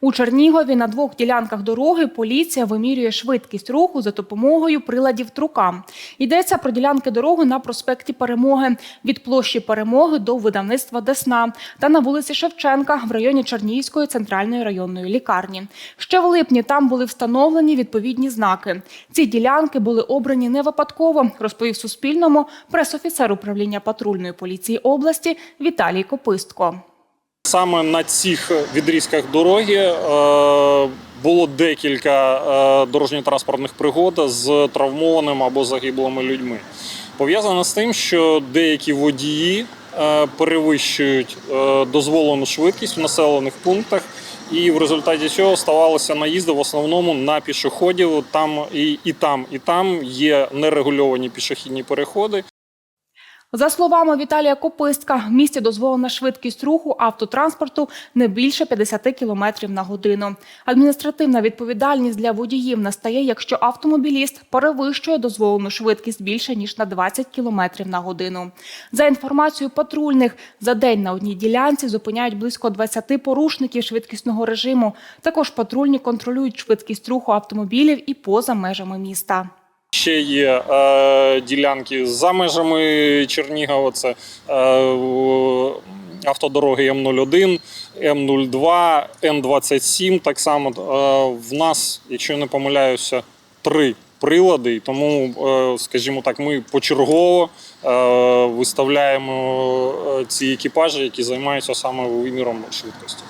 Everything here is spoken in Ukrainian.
У Чернігові на двох ділянках дороги поліція вимірює швидкість руху за допомогою приладів трука. Йдеться про ділянки дороги на проспекті Перемоги від площі Перемоги до видавництва Десна та на вулиці Шевченка в районі Чернігівської центральної районної лікарні. Ще в липні там були встановлені відповідні знаки. Ці ділянки були обрані не випадково, розповів Суспільному пресофіцер управління патрульної поліції області Віталій Копистко. Саме на цих відрізках дороги е, було декілька е, дорожньо-транспортних пригод з травмованими або загиблими людьми. Пов'язано з тим, що деякі водії е, перевищують дозволену швидкість в населених пунктах, і в результаті цього ставалися наїзди в основному на пішоходів. Там і, і там, і там є нерегульовані пішохідні переходи. За словами Віталія Копистка, в місті дозволена швидкість руху автотранспорту не більше 50 км на годину. Адміністративна відповідальність для водіїв настає, якщо автомобіліст перевищує дозволену швидкість більше ніж на 20 км на годину. За інформацією патрульних, за день на одній ділянці зупиняють близько 20 порушників швидкісного режиму. Також патрульні контролюють швидкість руху автомобілів і поза межами міста. Ще є е, ділянки за межами Чернігова. Це е, автодороги М01, М02, М27. Так само е, в нас, якщо я не помиляюся, три прилади. І Тому, е, скажімо так, ми почергово е, виставляємо е, ці екіпажі, які займаються саме виміром швидкості.